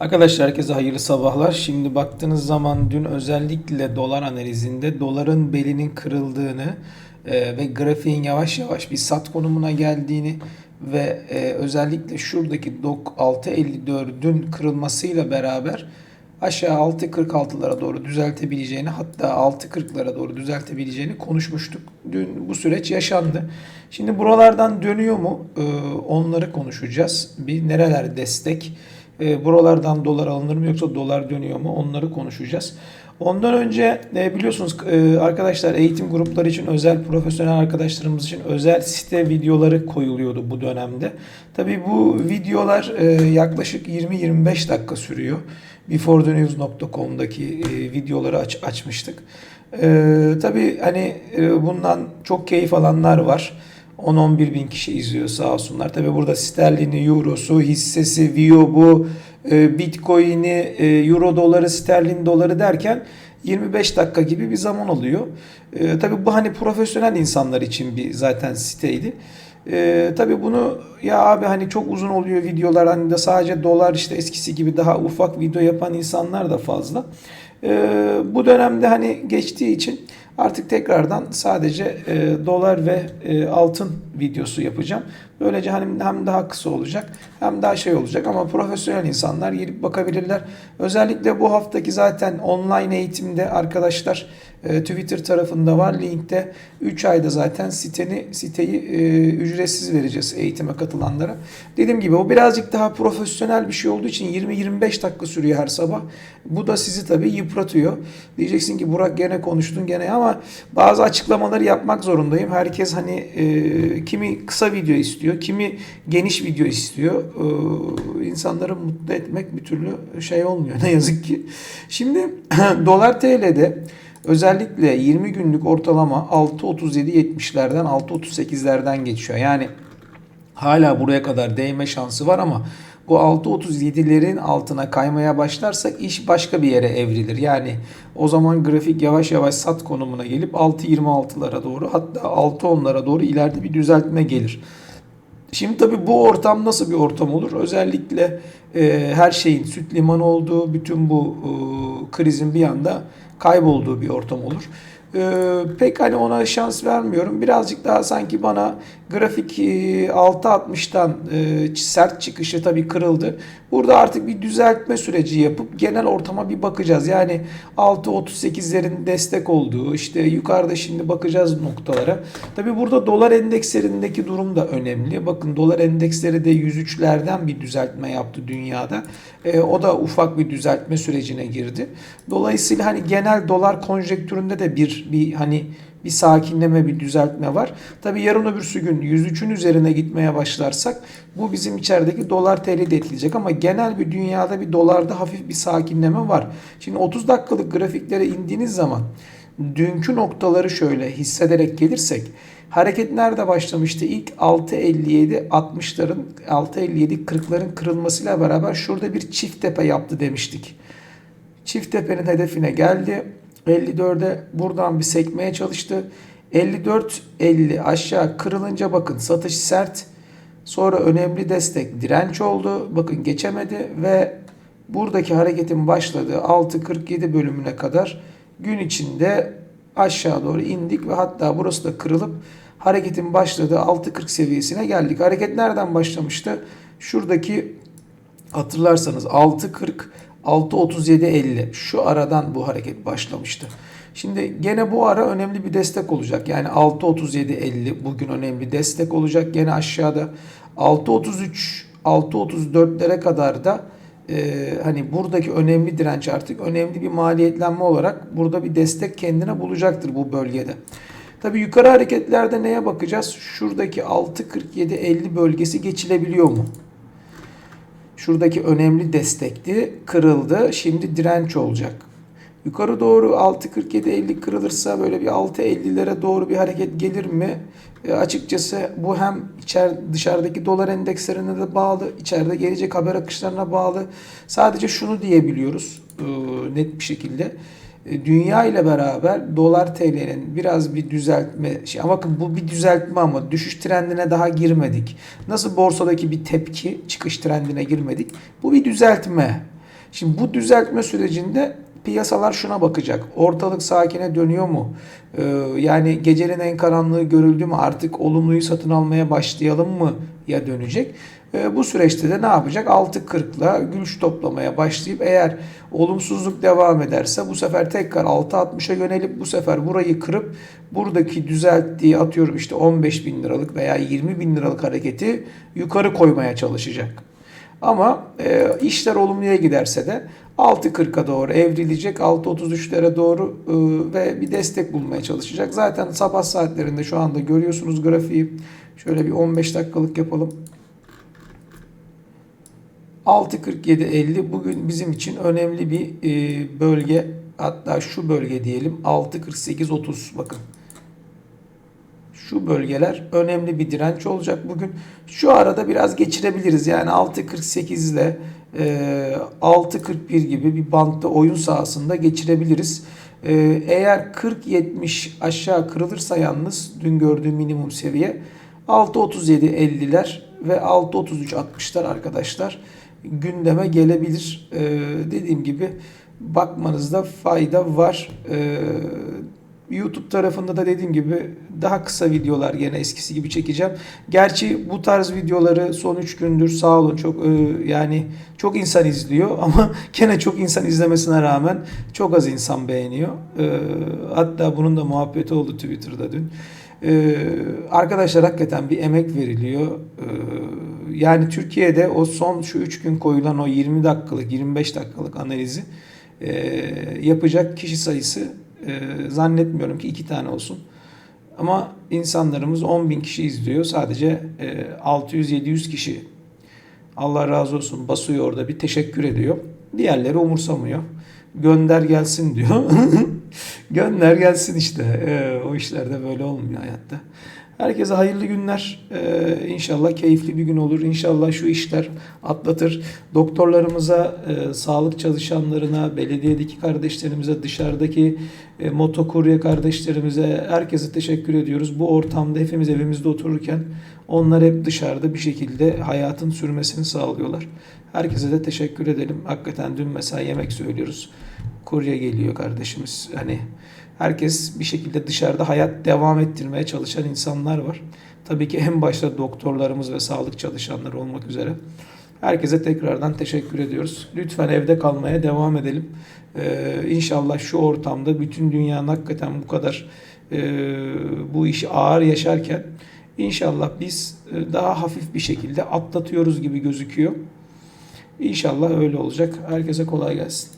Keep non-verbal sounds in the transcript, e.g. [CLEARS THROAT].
Arkadaşlar herkese hayırlı sabahlar. Şimdi baktığınız zaman dün özellikle dolar analizinde doların belinin kırıldığını e, ve grafiğin yavaş yavaş bir sat konumuna geldiğini ve e, özellikle şuradaki dok 6.54'ün kırılmasıyla beraber aşağı 6.46'lara doğru düzeltebileceğini hatta 6.40'lara doğru düzeltebileceğini konuşmuştuk. Dün bu süreç yaşandı. Şimdi buralardan dönüyor mu? Ee, onları konuşacağız. Bir nereler destek? Ee, buralardan dolar alınır mı yoksa dolar dönüyor mu? Onları konuşacağız. Ondan önce e, biliyorsunuz e, arkadaşlar eğitim grupları için özel profesyonel arkadaşlarımız için özel site videoları koyuluyordu bu dönemde. Tabii bu videolar e, yaklaşık 20-25 dakika sürüyor. beforethenews.com'daki e, videoları aç, açmıştık. E, tabii hani e, bundan çok keyif alanlar var. 10-11 bin kişi izliyor sağ olsunlar. Tabi burada sterlini, eurosu, hissesi, VIOB'u, e, bitcoin'i, e, euro doları, sterlin doları derken 25 dakika gibi bir zaman oluyor. E, tabii bu hani profesyonel insanlar için bir zaten siteydi. E, tabii bunu ya abi hani çok uzun oluyor videolar hani de sadece dolar işte eskisi gibi daha ufak video yapan insanlar da fazla. E, bu dönemde hani geçtiği için Artık tekrardan sadece e, dolar ve e, altın videosu yapacağım. Böylece hani hem daha kısa olacak hem daha şey olacak ama profesyonel insanlar girip bakabilirler. Özellikle bu haftaki zaten online eğitimde arkadaşlar Twitter tarafında var linkte 3 ayda zaten siteni siteyi e, ücretsiz vereceğiz eğitime katılanlara. Dediğim gibi o birazcık daha profesyonel bir şey olduğu için 20-25 dakika sürüyor her sabah. Bu da sizi tabii yıpratıyor. Diyeceksin ki Burak gene konuştun gene ama bazı açıklamaları yapmak zorundayım. Herkes hani e, kimi kısa video istiyor, kimi geniş video istiyor. E, insanları mutlu etmek bir türlü şey olmuyor ne yazık ki. Şimdi [CLEARS THROAT] dolar TL'de özellikle 20 günlük ortalama 6.37-70'lerden 6.38'lerden geçiyor. Yani hala buraya kadar değme şansı var ama bu 6.37'lerin altına kaymaya başlarsak iş başka bir yere evrilir. Yani o zaman grafik yavaş yavaş sat konumuna gelip 6.26'lara doğru hatta 6.10'lara doğru ileride bir düzeltme gelir. Şimdi tabii bu ortam nasıl bir ortam olur? Özellikle e, her şeyin süt limanı olduğu, bütün bu e, krizin bir anda kaybolduğu bir ortam olur. Ee, pek hani ona şans vermiyorum. Birazcık daha sanki bana grafik e, 6.60'tan e, sert çıkışı tabii kırıldı. Burada artık bir düzeltme süreci yapıp genel ortama bir bakacağız. Yani 6.38'lerin destek olduğu işte yukarıda şimdi bakacağız noktalara. Tabii burada dolar endekslerindeki durum da önemli. Bakın dolar endeksleri de 103'lerden bir düzeltme yaptı dünyada. E, o da ufak bir düzeltme sürecine girdi. Dolayısıyla hani genel dolar konjektüründe de bir bir hani bir sakinleme, bir düzeltme var. Tabi yarın öbürsü gün 103'ün üzerine gitmeye başlarsak bu bizim içerideki dolar TL'yi de etkileyecek ama genel bir dünyada bir dolarda hafif bir sakinleme var. Şimdi 30 dakikalık grafiklere indiğiniz zaman dünkü noktaları şöyle hissederek gelirsek hareket nerede başlamıştı? İlk 6.57 60'ların 6.57 40'ların kırılmasıyla beraber şurada bir çift tepe yaptı demiştik. Çift tepenin hedefine geldi. 54'e buradan bir sekmeye çalıştı. 54-50 aşağı kırılınca bakın satış sert. Sonra önemli destek direnç oldu. Bakın geçemedi ve buradaki hareketin başladığı 6.47 bölümüne kadar gün içinde aşağı doğru indik ve hatta burası da kırılıp hareketin başladığı 6.40 seviyesine geldik. Hareket nereden başlamıştı? Şuradaki hatırlarsanız 6.40 6.37.50 şu aradan bu hareket başlamıştı. Şimdi gene bu ara önemli bir destek olacak. Yani 6.37.50 bugün önemli destek olacak. Gene aşağıda 6.33 6.34'lere kadar da e, hani buradaki önemli direnç artık önemli bir maliyetlenme olarak burada bir destek kendine bulacaktır bu bölgede. Tabi yukarı hareketlerde neye bakacağız? Şuradaki 6.47.50 bölgesi geçilebiliyor mu? Şuradaki önemli destekti. Kırıldı. Şimdi direnç olacak. Yukarı doğru 6.47-50 kırılırsa böyle bir 6.50'lere doğru bir hareket gelir mi? E, açıkçası bu hem içer dışarıdaki dolar endekslerine de bağlı, içeride gelecek haber akışlarına bağlı. Sadece şunu diyebiliyoruz e, net bir şekilde. E, dünya ile beraber dolar TL'nin biraz bir düzeltme şey ama bakın bu bir düzeltme ama düşüş trendine daha girmedik. Nasıl borsadaki bir tepki çıkış trendine girmedik. Bu bir düzeltme. Şimdi bu düzeltme sürecinde piyasalar şuna bakacak. Ortalık sakine dönüyor mu? Ee, yani gecenin en karanlığı görüldü mü? Artık olumluyu satın almaya başlayalım mı? Ya dönecek. Ee, bu süreçte de ne yapacak? 6.40'la gülüş toplamaya başlayıp eğer olumsuzluk devam ederse bu sefer tekrar 6.60'a yönelip bu sefer burayı kırıp buradaki düzelttiği atıyorum işte 15 bin liralık veya 20 bin liralık hareketi yukarı koymaya çalışacak. Ama e, işler olumluya giderse de 6.40'a doğru evrilecek, 6.33'lere doğru e, ve bir destek bulmaya çalışacak. Zaten sabah saatlerinde şu anda görüyorsunuz grafiği. Şöyle bir 15 dakikalık yapalım. 6.47.50 bugün bizim için önemli bir e, bölge. Hatta şu bölge diyelim 6.48.30 bakın. Şu bölgeler önemli bir direnç olacak bugün. Şu arada biraz geçirebiliriz. Yani 6.48 ile e, 6.41 gibi bir bantta oyun sahasında geçirebiliriz. E, eğer 40.70 aşağı kırılırsa yalnız dün gördüğüm minimum seviye 6.37.50'ler ve 6.33.60'lar arkadaşlar gündeme gelebilir. E, dediğim gibi bakmanızda fayda var. YouTube tarafında da dediğim gibi daha kısa videolar yine eskisi gibi çekeceğim. Gerçi bu tarz videoları son 3 gündür sağ olun çok e, yani çok insan izliyor [LAUGHS] ama gene çok insan izlemesine rağmen çok az insan beğeniyor. E, hatta bunun da muhabbeti oldu Twitter'da dün. E, arkadaşlar hakikaten bir emek veriliyor. E, yani Türkiye'de o son şu 3 gün koyulan o 20 dakikalık 25 dakikalık analizi yapacak kişi sayısı e, zannetmiyorum ki iki tane olsun. Ama insanlarımız 10 bin kişi izliyor. Sadece e, 600-700 kişi Allah razı olsun basıyor orada bir teşekkür ediyor. Diğerleri umursamıyor. Gönder gelsin diyor. [LAUGHS] Gönder gelsin işte. E, o işlerde böyle olmuyor hayatta. Herkese hayırlı günler. Ee, inşallah keyifli bir gün olur. İnşallah şu işler atlatır. Doktorlarımıza, e, sağlık çalışanlarına, belediyedeki kardeşlerimize, dışarıdaki e, motokurye kardeşlerimize, herkese teşekkür ediyoruz. Bu ortamda hepimiz evimizde otururken onlar hep dışarıda bir şekilde hayatın sürmesini sağlıyorlar. Herkese de teşekkür edelim. Hakikaten dün mesela yemek söylüyoruz. Kurye geliyor kardeşimiz. Hani herkes bir şekilde dışarıda hayat devam ettirmeye çalışan insanlar var. Tabii ki en başta doktorlarımız ve sağlık çalışanları olmak üzere. Herkese tekrardan teşekkür ediyoruz. Lütfen evde kalmaya devam edelim. Ee, inşallah şu ortamda bütün dünyanın hakikaten bu kadar e, bu işi ağır yaşarken inşallah biz e, daha hafif bir şekilde atlatıyoruz gibi gözüküyor. İnşallah öyle olacak. Herkese kolay gelsin.